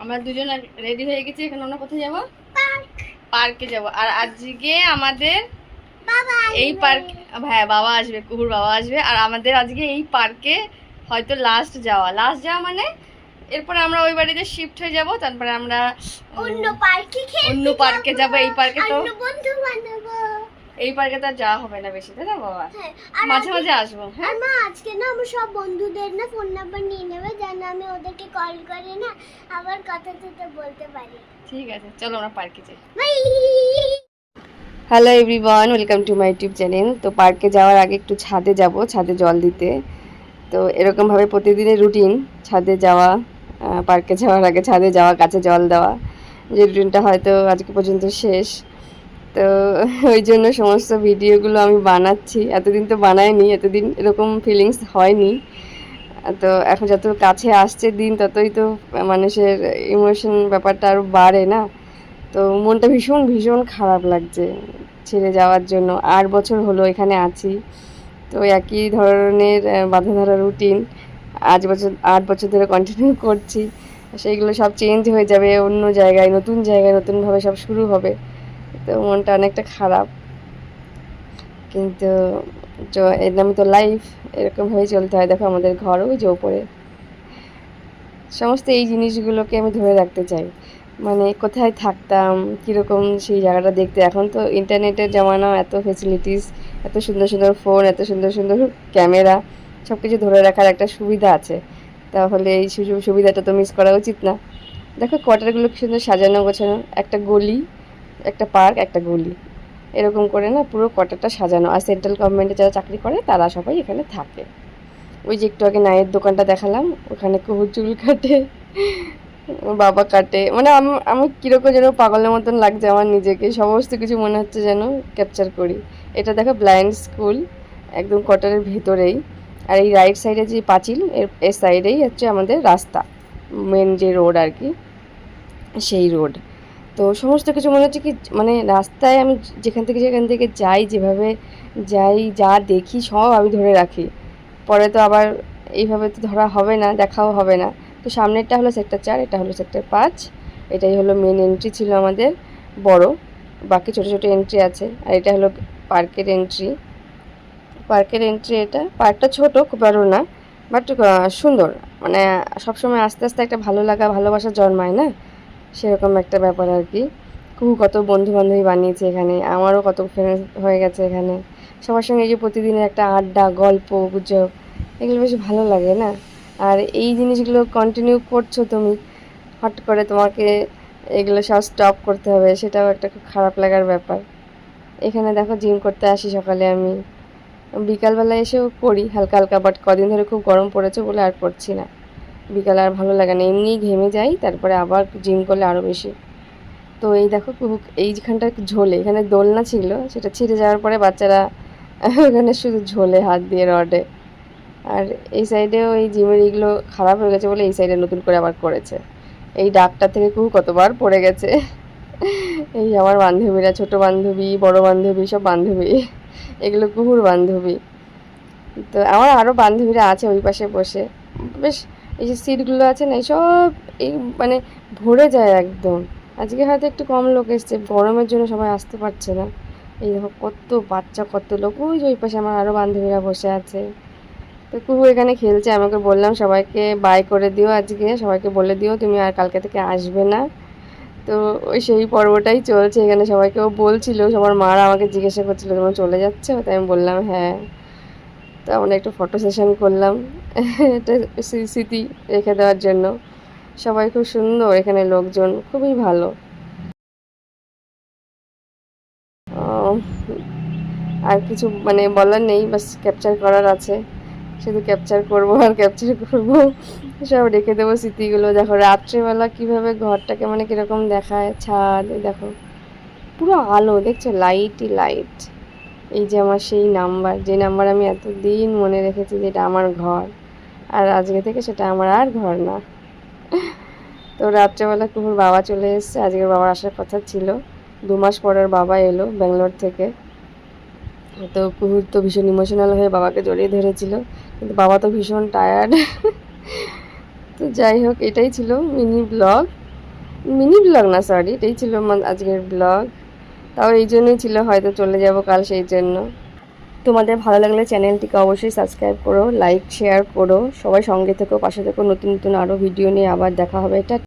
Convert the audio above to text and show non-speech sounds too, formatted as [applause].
আমরা দুজন রেডি হয়ে গেছি এখন আমরা কোথায় যাব? পার্কে যাব। আর আজকে আমাদের এই পার্ক হ্যাঁ বাবা আসবে কুকুর বাবা আসবে। আর আমাদের আজকে এই পার্কে হয়তো লাস্ট যাওয়া। লাস্ট যাওয়া মানে এরপরে আমরা ওই বাড়িতে শিফট হয়ে যাব তারপরে আমরা অন্য পার্কে অন্য পার্কে যাব। এই পার্কে তো অন্য বন্ধু এই পার্কে তো আর যাওয়া হবে না বেশি তাই না বাবা? হ্যাঁ মাঝে মাঝে আসব হ্যাঁ? আর মা আজকে না আমার সব বন্ধুদের না ফোন নাম্বার নিয়ে নেবে যেন আমি ওদেরকে কল করে না আবার কথা থেকে বলতে পারি। ঠিক আছে চলো আমরা পার্কে যাই। Bye! Hello everyone welcome to my YouTube channel তো পার্কে যাওয়ার আগে একটু ছাদে যাব ছাদে জল দিতে। তো এরকমভাবে প্রতিদিনের রুটিন ছাদে যাওয়া পার্কে যাওয়ার আগে ছাদে যাওয়া গাছে জল দেওয়া। যে রুটিনটা হয়তো আজকে পর্যন্ত শেষ। তো [laughs] ওই জন্য সমস্ত ভিডিওগুলো আমি বানাচ্ছি। এতদিন তো বানাইনি, এতদিন এরকম ফিলিংস হয়নি। তো এখন যত কাছে আসছে দিন, ততই তো মানুষের ইমোশন ব্যাপারটা আরও বাড়ে না। তো মনটা ভীষণ ভীষণ খারাপ লাগছে ছেড়ে যাওয়ার জন্য। আট বছর হলো এখানে আছি। তো একই ধরনের বাঁধা রুটিন আজ বছর, আট বছর ধরে কন্টিনিউ করছি। সেইগুলো সব চেঞ্জ হয়ে যাবে, অন্য জায়গায়, নতুন জায়গায় নতুনভাবে সব শুরু হবে। তো মনটা অনেকটা খারাপ। কিন্তু এর নামে তো লাইফ এরকমভাবেই চলতে হয়। দেখো আমাদের ঘরও যে ওপরে। সমস্ত এই জিনিসগুলোকে আমি ধরে রাখতে চাই। মানে কোথায় থাকতাম, কীরকম সেই জায়গাটা দেখতে। এখন তো ইন্টারনেটের জামানা, এত ফেসিলিটিস এত সুন্দর সুন্দর ফোন এত সুন্দর সুন্দর ক্যামেরা সব কিছু ধরে রাখার একটা সুবিধা আছে। তাহলে এই সুযোগ সুবিধাটা তো মিস করা উচিত না। দেখো কোয়ার্টারগুলো কি সুন্দর সাজানো গোছানো। একটা গলি একটা পার্ক, একটা গলি। এরকম করে না পুরো কোয়ার্টারটা সাজানো। আর সেন্ট্রাল গভর্নমেন্টে যারা চাকরি করে, তারা সবাই এখানে থাকে। ওই যে একটু আগে নায়ের দোকানটা দেখালাম, ওখানে কুহুর চুল কাটে, বাবা কাটে। মানে আমি আমি কীরকম যেন পাগলের মতন লাগছে আমার নিজেকে। সমস্ত কিছু মনে হচ্ছে যেন ক্যাপচার করি। এটা দেখো ব্লাইন্ড স্কুল একদম কোয়ার্টারের ভেতরেই। আর এই রাইট সাইডে যে পাঁচিল, এর এর সাইডেই হচ্ছে আমাদের রাস্তা মেন যে রোড আর কি, সেই রোড তো সমস্ত কিছু মনে হচ্ছে কি মানে রাস্তায় আমি যেখান থেকে যেখান থেকে যাই, যেভাবে যাই, যা দেখি, সব আমি ধরে রাখি। পরে তো আবার এইভাবে তো ধরা হবে না, দেখাও হবে না। তো সামনেরটা হলো সেক্টর চার, এটা হলো সেক্টর পাঁচ, এটাই হলো মেন এন্ট্রি ছিল আমাদের, বড়। বাকি ছোট ছোট এন্ট্রি আছে, আর এটা হলো পার্কের এন্ট্রি পার্কের এন্ট্রি এটা পার্কটা ছোট, খুব বড় না বাট সুন্দর। মানে সবসময় আস্তে আস্তে একটা ভালো লাগা, ভালোবাসা জন্মায় না? সেরকম একটা ব্যাপার আর কি। খুব কত বন্ধু বান্ধবী বানিয়েছে এখানে, আমারও কত ফ্রেন্ড হয়ে গেছে এখানে। সবার সঙ্গে এই যে প্রতিদিনের একটা আড্ডা, গল্প, গুজব, এগুলো বেশ ভালো লাগে না? আর এই জিনিসগুলো কন্টিনিউ করছ তুমি, হট করে তোমাকে এগুলো সব স্টপ করতে হবে, সেটাও একটা খুব খারাপ লাগার ব্যাপার। এখানে দেখো জিম করতে আসি সকালে আমি। বিকালবেলা এসেও করি, হালকা হালকা বাট কদিন ধরে খুব গরম পড়েছে বলে আর করছি না। বিকালে আর ভালো লাগে না। এমনিই ঘেমে যাই, তারপরে আবার জিম করলে আরও বেশি। তো এই দেখো এইখানটা ঝোলে, এখানে দোলনা ছিল, সেটা ছিঁড়ে যাওয়ার পরে বাচ্চারা [laughs] ওখানে শুধু ঝোলে, হাত দিয়ে রডে আর এই সাইডেও এই জিমের এইগুলো খারাপ হয়ে গেছে বলে এই সাইডে নতুন করে আবার করেছে। এই ডাকটা থেকে খুব কতবার পড়ে গেছে। [laughs] এই আমার বান্ধবীরা, ছোট বান্ধবী, বড় বান্ধবী, সব বান্ধবী। এগুলো কুহুর বান্ধবী। তো আমার আরও বান্ধবীরা আছে ওই পাশে বসে। বেশ এই যে সিটগুলো আছে না সব এই মানে ভরে যায় একদম। আজকে হয়তো একটু কম লোক এসছে, গরমের জন্য সবাই আসতে পারছে না। এই দেখো কত বাচ্চা, কত লোক। ওই যে ওই পাশে আমার আরও বান্ধবীরা বসে আছে। তো কুহু এখানে খেলছে আমাকে বললাম, সবাইকে বাই করে দিও আজকে, সবাইকে বলে দিও, তুমি আর কালকে থেকে আসবে না। তো ওই সেই পর্বটাই চলছে, এখানে সবাইকেও বলছিল, সবার মারা আমাকে জিজ্ঞাসা করছিল, তোমার চলে যাচ্ছে? তাই আমি বললাম হ্যাঁ। তো আমরা একটু ফটো সেশন করলাম। এটা স্মৃ- স্মৃতি রেখে দেওয়ার জন্য। সবাই খুব সুন্দর এখানে লোকজন, খুবই ভালো। আর কিছু মানে বলার নেই, বাস ক্যাপচার করার আছে। শুধু ক্যাপচার করব আর ক্যাপচার করব। সব রেখে দেবো স্মৃতিগুলো। দেখো, রাত্রেবেলা কীভাবে ঘরটাকে মানে কীরকম দেখায়, ছাদ দেখো। পুরো আলো, দেখছ? লাইটই লাইট এই যে আমার সেই নাম্বার, যে নাম্বার আমি এতদিন মনে রেখেছি যে এটা আমার ঘর, আর আজকে থেকে সেটা আমার আর ঘর না। তো রাত্রেবেলা কুকুর বাবা চলে এসেছে, আজকের বাবার আসার কথা ছিল। দু মাস পরের বাবা এলো ব্যাঙ্গালোর থেকে। তো কুকুর তো ভীষণ ইমোশনাল হয়ে বাবাকে জড়িয়ে ধরেছিল, কিন্তু বাবা তো ভীষণ টায়ার্ড তো যাই হোক, এটাই ছিল মিনি ব্লগ মিনি ব্লগ না সরি এটাই ছিল আজকের ব্লগ তাও এই জন্যই ছিল হয়তো চলে যাব কাল সেই জন্য। তোমাদের ভালো লাগলে চ্যানেলটিকে অবশ্যই সাবস্ক্রাইব করো লাইক শেয়ার করো, সবাই সঙ্গে থেকো, পাশে থেকো, নতুন নতুন আরও ভিডিও নিয়ে আবার দেখা হবে। এটা